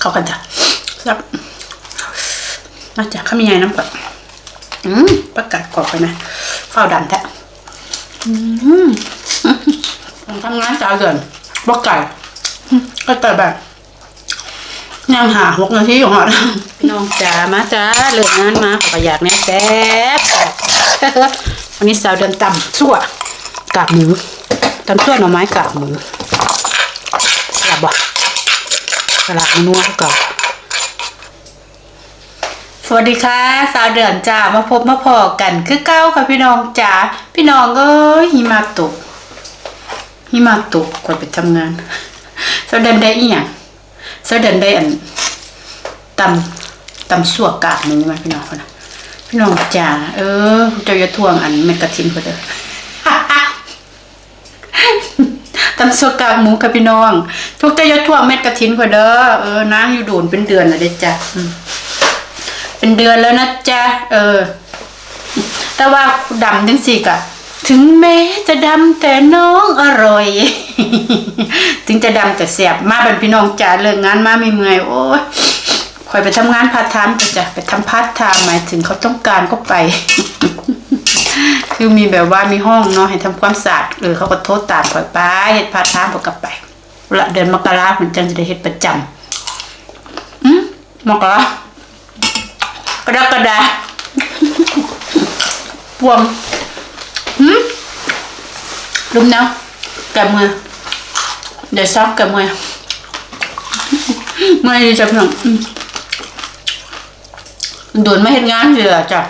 เข้ากันจ้ะซับมาจ้ะข้าวมีไงน้ำก่อนอืมประกาศกรอบไปไหมเฝ้าดันแท้อืมทำงานสาเดือนบอกไก่อืมก็แต่แบบยังหาหกนาทีอยู่หอดน้องจ๋ามาจ้าเลิกงานมาขอประหยัดแน่แซ่บแซ่บวันนี้สาวเดือนตำสั่วกากหมูตำสั่วหน่อไม้กากหมูสลับบ่ สลับนัวก่อนสวัสดีค่ะ สาวเดือนจ้ามาพบมาพอกันคือเก้าค่ะพี่น้องจ๋าพี่น้องเอ้ยหิมะตกหิมะตกก่อนไปทำงานสาวเดือนได้อีหยังสาวเดือนได้อันตำตำสั่วกากหมูมาพี่น้องคนนะพี่น้องจ๋าเออเจ้าอย่าทวงอันเม็ดกระถินเขาเด้อ ตำสกากหมูค่ะพี่น้องพวกเจ้าอย่วเม็ดกระถินเขาเด้อเออนางอยู่โดนเป็นเดือนแล้วเด้จ้ะเป็นเดือนแล้วนะจ๊ะเออ แต่ว่าดำจังสิกะถึงแม้จะดำแต่น้องอร่อย ถึงจะดำแต่เสียบมาเป็นพี่น้องจ๋าเลิกงานมาไม่เมื่อยโอ้ยคอยไปทำงานพาร์ทไทม์ก็จะไปทำพาร์ทไทม์หมายถึงเขาต้องการก็ไป คือมีแบบว่ามีห้องเนาะให้ทำความสะอาดเออเขาก็โทษตามคอยไปเฮ็ดพาทไทม์เขากลับไปละเดือนมกราเหมือนจังจะได้เฮ็ดประจำอืมมกรากรกฎาปวมหืมลุมเนาะแกบมือเดี๋ยวซับแกบมือไม่ดีจ้ะพี่น้องอืมโดนไม่เห็นงานเลยอะจ้ะ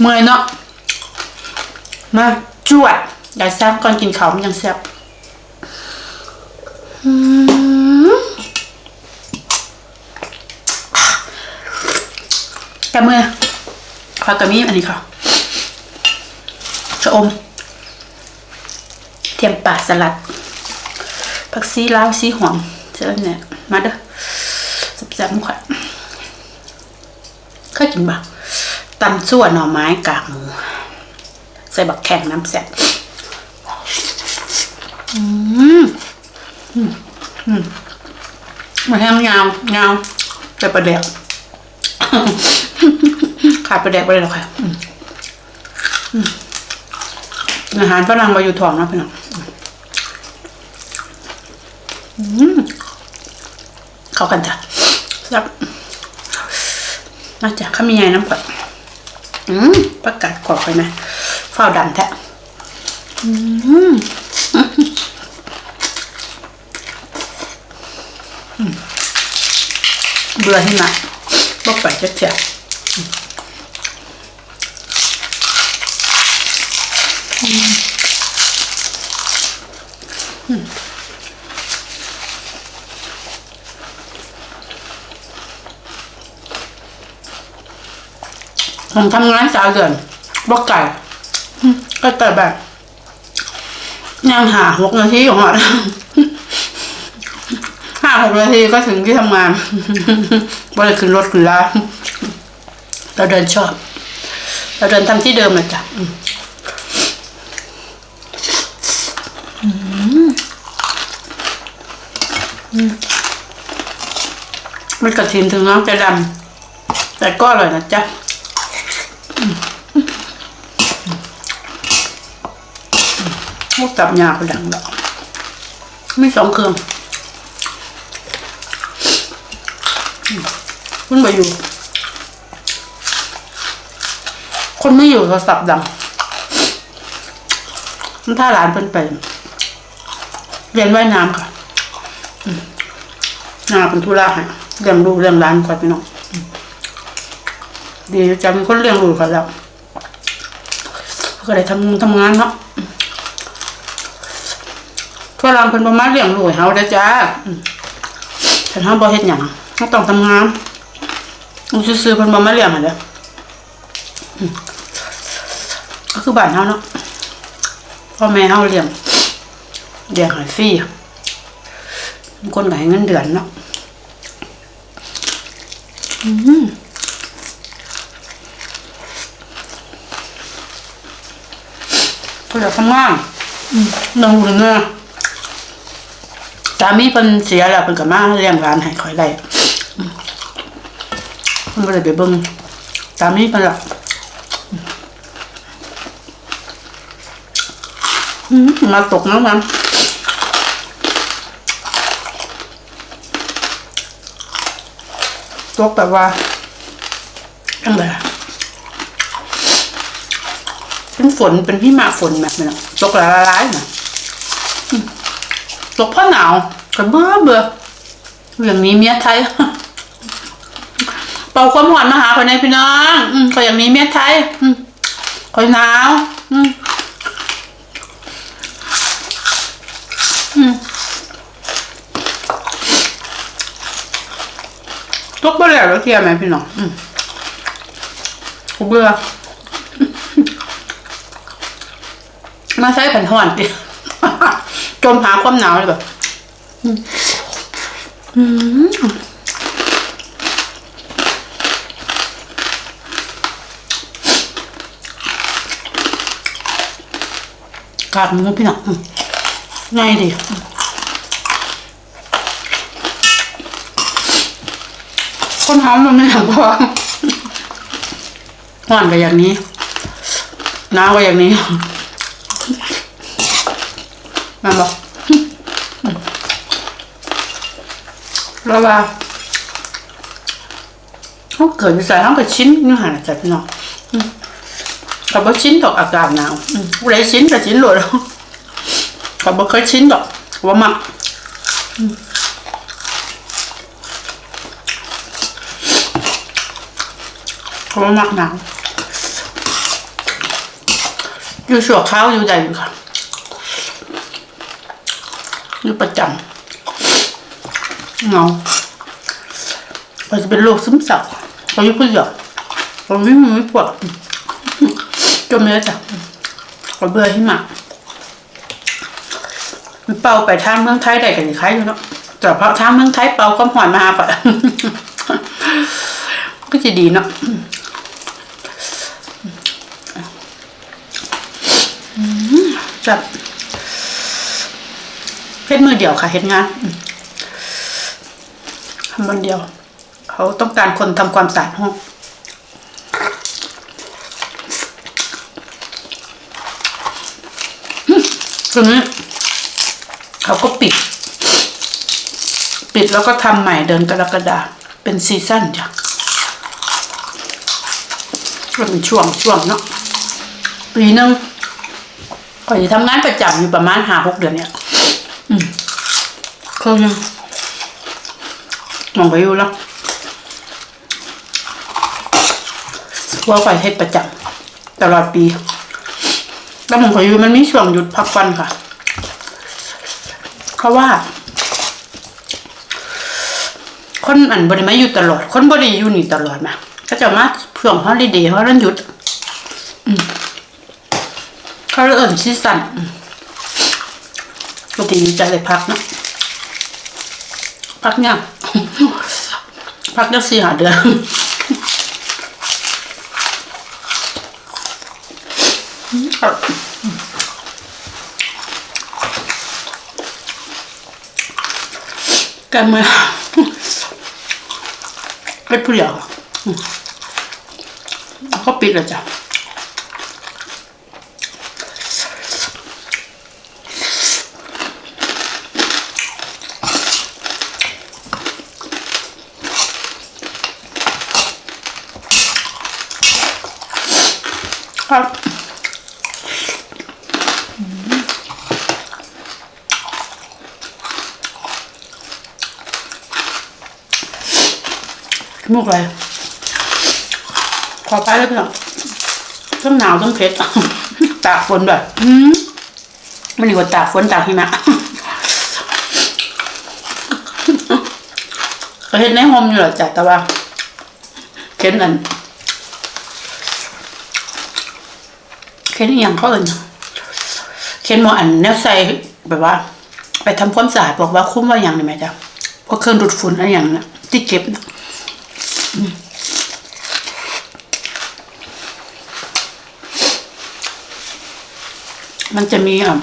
เมื่อยเนาะ มาจวดเดี๋ยวซับก่อนกินเขามันยังแซ่บอืมแกบมือผักกระมีอันนี้ค่ะชะอม เทียมป่าสลัด ผักซีลาวซีหอมเจอเนี่ยมาเด้อแซ่บๆข่อยเคยกินบ่ตำซั่วหน่อไม้กากหมู ใส่บักแข็งน้ำแซ่บอืมอืมอืมมาแห้งยาวยาวจะประเดี๋ยวขาดประเดี๋ยวไปเลยหรอค่ะอืมอาหารฝรั่งมาอยู่ท้องนะพี่น้องเข้ากันจ้ะซับมาจะข้ามีไงน้ำก่อนอืมประกาศกรอบไปไหม ฝ้าดันแท้เบื่อที่มาบอกไปจะเจ็บผมทำงานสาวเดือนบอกไก่ ก็แต่แบบยังหาหกนาทีอยู่หอดห้าหกนาทีก็ถึงที่ทำงานว่าเลยขึ้นรถขึ้นลาเราเดินชอบ เราเดินทำที่เดิมเลยจ้ะมันกระถินถึงน้องจะดำแต่ก็อร่อยนะจ๊ะ พว กตับยาก็ดังดอกไม่สองเครื่องคุณมาอยู่ คนไม่อยู่โทรศัพท์ดังมันถ้าหลานเป็นไป เรียนว่ายน้ำค่ะอืมนาเป็นธุระให้เลี้ยงลูกเลี้ยงหลานก่อนพี่น้องดีจะมีคนเลี้ยงลูกกันแล้วก็ได้ทำทำงานเนาะ ฝรั่งเพิ่นบ่มาเลี้ยงลูกให้เฮาเด้อจ้าอืมแต่เฮาบ่เฮ็ดหยังเฮาต้องทำงานอูซื่อๆเพิ่นบ่มาเลี้ยงให้เด้ออืมก็คือบ้านเฮาเนาะพ่อแม่เฮาเลี้ยงเลี้ยงให้ฟรีบางคนก็ให้เงินเดือนเนาะอืมเพิ่นอยากทำงานอืมน้องรู้เนาะ สามีเพิ่นเสียแล้วเพิ่นก็มาเลี้ยงร้านให้คอยได้เพิ่นบ่ได้ไปเบิ่งสามีเพิ่นล่ะอืมาตกน้ำมันตกแบบว่าจังไดอะเป็นฝนเป็นพี่มาฝนแบบนี้ตกละลายๆนะ ตกเพราะหนาวก็เบื่อเบื่ออย่างนี้เมียไทยเป่าความหวานมาหาคนในพี่น้องอืมก็อย่างนี้เมียไทย อืมคอยหนาวอืมอืมตกไปแล้วแล้วเทียมไหมพี่น้องอืมกูเบื่อมาใช้แผ่นห่อนดิ จมหาความหนาวเลยแบบอืมอืมกากหมูพี่น้องอืมง่ายดีคนหอมมันไม่หอมพอห่อนกับอย่างนี้หนาวกับอย่างนี้ มันบอกแล้วว่าเขาเกิดวิสัยเขาก็ชิ้นนี่หันจพี่น้องอืมกับว่ชิ้นดอกอากาศหนาวอืมผู้ชิ้นกับชิ้นหลดแล้วกับว่เคยชิ้นดอกว่ามักอืมเขาว่ามักหนาวอยู่ชั่วคราวอยู่ใดอยู่ค่ะ อยู่ประจำเงาเราจะเป็นโรคซึมเศร้าเราอยู่เดียวเราไม่มีไม่ปวดจนเมื่อจ้ะเราเบื่อที่มามันเป่าไปทางเมืองไทยได้กันอีกคล้ายอยู่เนาะแต่เพราะทางเมืองไทยเป่าความหอนมาปะก็จะดีเนาะจับ เฮ็ดมือเดียวค่ะเฮ็ดงานอืมทำวันเดียว เขาต้องการคนทำความสะอาดห้องอืมตรงนี้เขาก็ปิด ปิดแล้วก็ทำใหม่เดือนกรกฎาเป็นซีซั่นจ้ะก็เป็นช่วงช่วงเนาะปีหนึงก่อนจะทำงานประจำอยู่ประมาณห้าหกเดือนเนี่ย เครื่องมองไปอยู่แล้วว่าไปเฮ็ดประจำตลอดปีแล้วมออยู่มันมีช่วงหยุดพักวันค่ะ เพราะว่า คนอันบริมาอยู่ตลอด คนบริอยู่นี่ตลอดมาก็จะมาช่วงฮอลิเดย์เขาเล่นหยุดเขาเอิ่นซีซั่นก็ดีใจเลยพักนะ พักเนี่ยพักได้สี่หาเดือนกันมาไม่ผู้เดียวอืมแล้วก็ปิดแล้วจ้ะ ครับมุกอะไรขอไปแล้วพี่น้องต้องหนาวต้องเผ็ดตากฝนแบบอืมมันดีกว่าตากฝนตากหิมะก็เห็นในโฮมอยู่แหละจ้ะแต่ว่าเข็นอัน เค้นอย่างเขาเอินเค้นหมออันแนวใส่แบบว่า ไปทำความสะอาดบอกว่าคุ้มว่าอย่างนี้ไหมจ๊ะเพราะเครื่องดูดฝุ่นอะไรอย่างนั้ที่เก็บนะมันจะมีอะ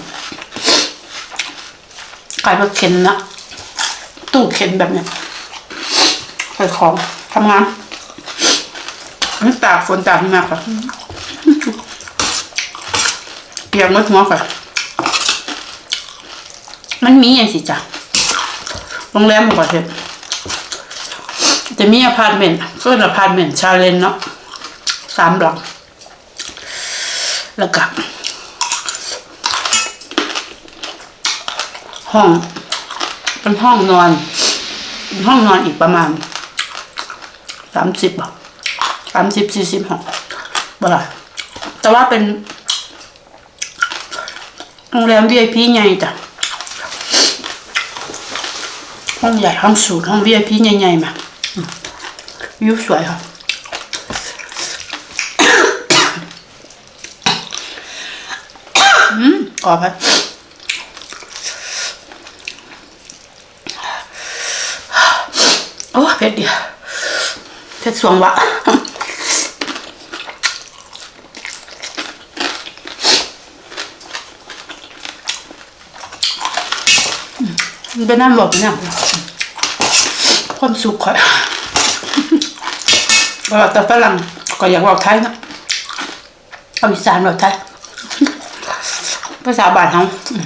กลายเป็นเค้นนะตู้เข็นแบบเนี้ยใส่ของทำงานนี่ตากฝนตากมากค่ะ เปียกหมดหัวค่ะมันมีอย่างสิจ้ะโรงแรมของประเทศจะมีอพาร์ตเมนต์ก็อพาร์ตเมนต์ชาเลนเนาะสามหลังแล้วก็ห้องเป็นห้องนอนเป็นห้องนอนอีกประมาณสามสิบอะสามสิบสี่สิบห้องบ่ล่ะแต่ว่าเป็น โรงแรม VIP ใหญ่จ้ะห้องใหญ่ห้องสูงห้อง VIP ใหญ่ๆมาอืมวิวสวยค่ะอืมกรอบไปโอ้เผ็ดดีเผ็ดสวงวะ มันเป็นน้ำหลบเนี่ยความสุขค่ะก็แต่ฝรั่งก็อยากบอกไทยนะเอาอีสานบอกไทย ภาษาบาทเขาอืม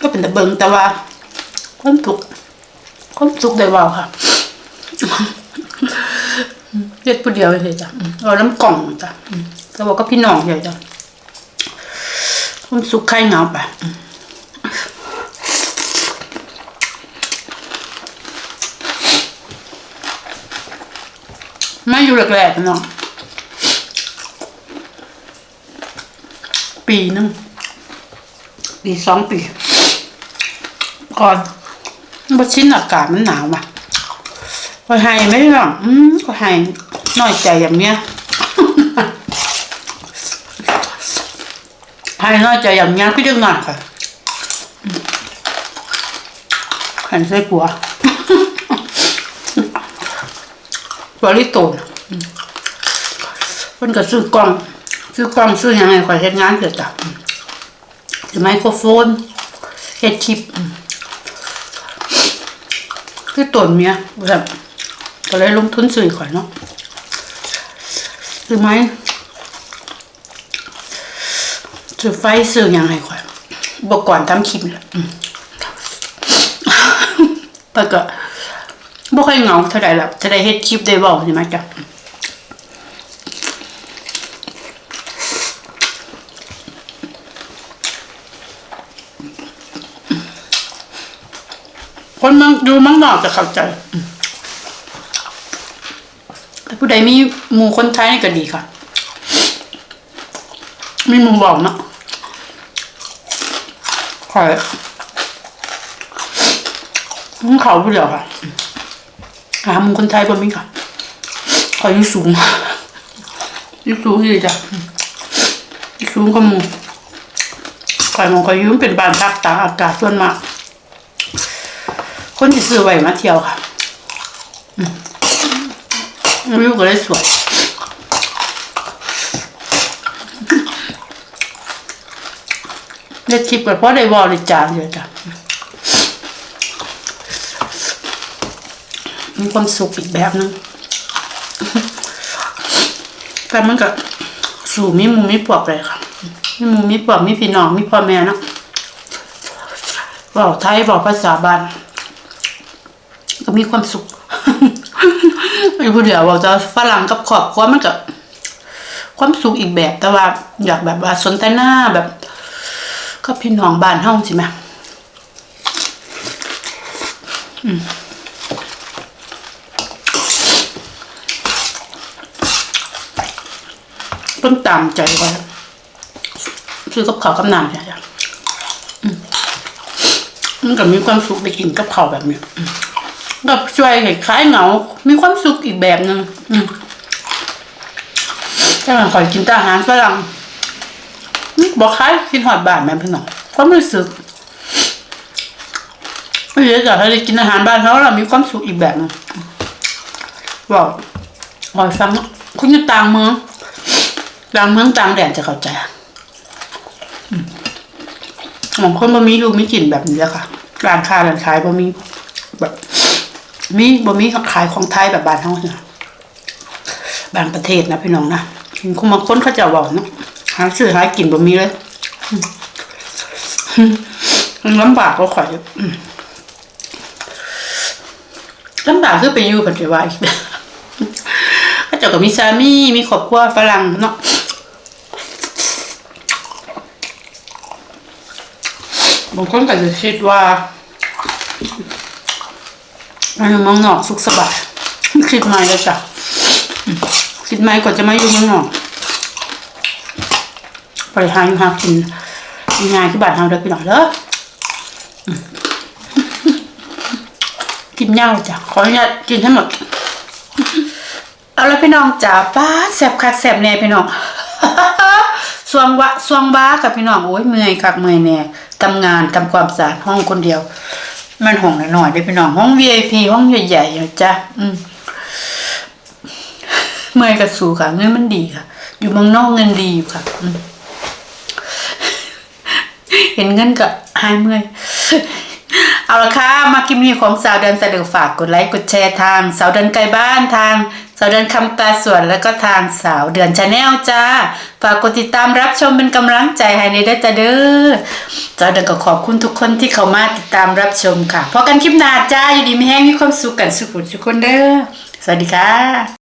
ก็เป็นแต่เบิงแต่ว่าความสุขความสุขได้เว่าค่ะเรียกผู้เดียวเลยจ้ะเอาน้ำกล่องจ้ะแล้วบอกก็พี่น้องใหญ่จ้ะ ความสุขใครเหงาไปมไม่อยู่แรกๆเนาะปีนึงปีสองปี ก่อนบชิ้นอากาศมันหนาวมาก็ให้ไม่หรอกอืมก็ให้น้อยใจอย่างเนี้ย ให้น้อยใจอย่างเนี้ยพี่เรื่องงานค่ะหันใส่ปัวบริโตนมเพิ่นก็ซื้อกล้อง ซื้อกล้องซื้อหยังไงขอยเฮ็ดงานเกิดจ้ะซื้อไมโครโฟนเฮ็ดคลิปคือตนเมียแบบก็เลยลงทุนซื้อข่อยเนาะซื้อไม้ ซื้อไฟซื้อยังไงข่อยอุปกรณ์ทำคลิปนี่และอืมแต่ก็บ่ค่อยเหงาเท่าไหร่แล้วจะได้เฮ็ดคลิปได้เว้าใช่ไหมจ๊ะคนมืองดูมังนอกจะเข้าใจแต่ผู้ใดมีหมู่คนไทยก็ดีค่ะ มีหมู่บอกเนาะ ขอยมึงเขาผู้เดียวค่ะหาหมู่คนไทยบ่มีค่ะขอยอยู่สูงยู่สูงอีกจ้ะยู่สูงก็มู่ขอยมองขอยยุ่มเป็นบานพักตากอากาศส่วนมาก คนที่ซื้อไว้มาเที่ยวค่ะวิวก็เลยสวย ได้คลิปกับพ่อได้บริจาคเยอะจ้ะมีความสุขอีกแบบนึง แต่มันก็สู่มีมูมีปวกเลยค่ะมีมูมีปวกมีพี่น้องมีพ่อแม่นะบอกไทยบอกภาษาบ้านก็มีความสุขอยู่ผู้เดียวบอกจะฝรั่งกับครอบครัวมันก็ความสุขอีกแบบแต่ว่าอยากแบบว่าสนทนาแบบ ก็พี่น้องบ้านเฮาใช่ไหมอืมต้องตามใจไว้ซื้อกับข้าวกับน้ำจ้ะอืมมันก็มีความสุขได้กินกับข้าวแบบนี้อืมก็ช่วยให้คลายเหงา มีความสุขอีกแบบหนึ่งอืมถ้ามันคอยกินแต่อาหารฝรั่ง บอกคล้ายกินหอดบ้านแม่พี่น้องความรู้สึกไม่เยอะจ้ะถ้าได้กินอาหารบ้านเขาเรามีความสุขอีกแบบหนึงบอกคอยฟังคุณอยู่ต่างเมืองต่างเมืองต่างแดนจะเข้าใจอืมบางคนบ่มีอยู่มีกลิ่นแบบนี้แหละค่ะร้านค้าร้านขายบ่มีแบบมีบ่มีขายของไทยแบบบ้านเฮาเนี่ยบางประเทศนะพี่น้องนะคงบางคนเขาจะบอกเนาะ หาซื้อหากินบ่มีเลยมันลำบากก็ข่อยอืมลำบากคือไปอยู่ปัจจุบันอีกเขาเจ้าก็มีสามีมีครอบครัวฝรั่งเนาะบางคนก็จะคิดว่ามาอยู่เมืองนอกสุขสบายคิดไม่แล้วจ้ะอืมคิดไม่ก่อนจะมาอยู่เมืองนอก ไปหาอยู่หากินง่ายที่บ้านเราเด้อพี่น้องเด้อกินเหย้าจ้ะขออนุญาตกินให้หมดเอาละพี่น้องจ๋าป้าแสบคักแสบแน่พี่น้องสวงวะสวงบ้ากับพี่น้องโอ้ยเมื่อยคักเมื่อยแน่ทำงานทำความสะอาดห้องคนเดียว มันห้องหน้อยๆเด้พี่น้องห้อง VIP ห้องใหญ่ๆนะจ้ะอืมเมื่อยกับสูค่ะเงินมันดีค่ะ อยู่เมืองนอกเงินดีอยู่ค่ะ อืม เห็นเงินก็หายเมื่อย เอาละค่ะ มาคลิปนี้ของสาวเดินสะดวกฝากกดไลค์กดแชร์ทาง สาวเดินไกลบ้านทาง สาวเดินคำตาสวนแล้วก็ทางสาวเดือนชาแนลจ้า ฝากกดติดตามรับชมเป็นกำลังใจให้ในเด้จ้าเด้อสาวเดินก็ขอบคุณทุกคนที่เข้ามาติดตามรับชมค่ะพอกันคลิปหน้าจ้าอยู่ดีไม่แห้งมีความสุขกันสุขทุกคนเด้อสวัสดีค่ะ